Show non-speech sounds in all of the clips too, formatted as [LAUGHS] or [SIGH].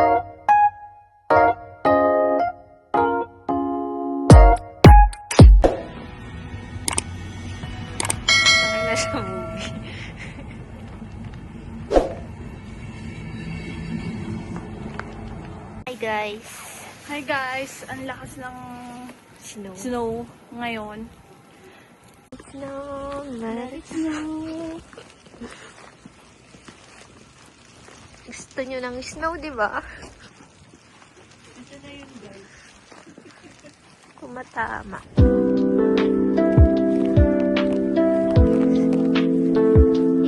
sa guys. Hi guys. Ang lakas ng snow. Snow ngayon. Snow, let it snow. Gusto nyo ng snow, di ba? Ito na yun guys. Kumatama.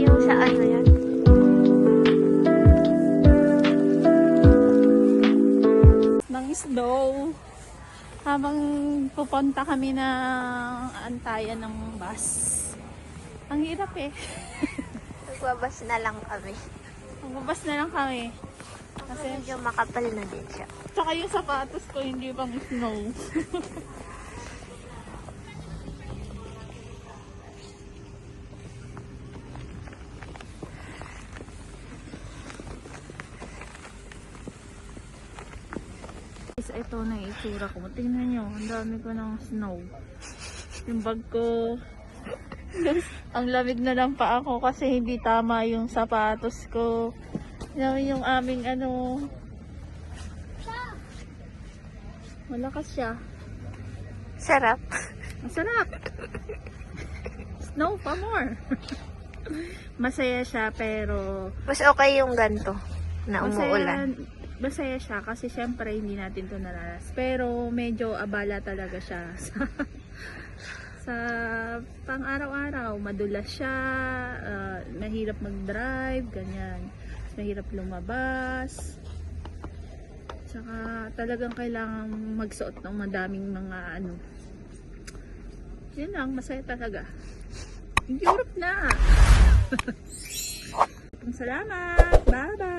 Yung sa ano yan? Ng snow. Habang pupunta kami ng antayan ng bus. Ang hirap eh. Nagbabas na lang kami. Magbabas na lang kami. Kasi medyo makapal na din siya. Tsaka yung sapatos ko hindi pang snow. Ito na yung itsura ko. Tingnan nyo, ang dami ko ng snow. Yung bag ko. Ang lamig na lang pa ako kasi hindi tama yung sapatos ko. Yan yung aming ano, Malakas siya. Sarap. Masarap. Snow pa more. Masaya siya pero Mas okay yung ganto na umuulan. masaya, masaya siya kasi syempre hindi natin to naranas. Pero medyo abala talaga siya [LAUGHS] sa sa pang araw-araw. Madulas siya, ah, mahirap mag-drive, ganyan. Mahirap lumabas. Tsaka talagang kailangan magsuot ng madaming mga ano. Yun lang, masaya talaga. Europe na! [LAUGHS] Salamat! Bye-bye!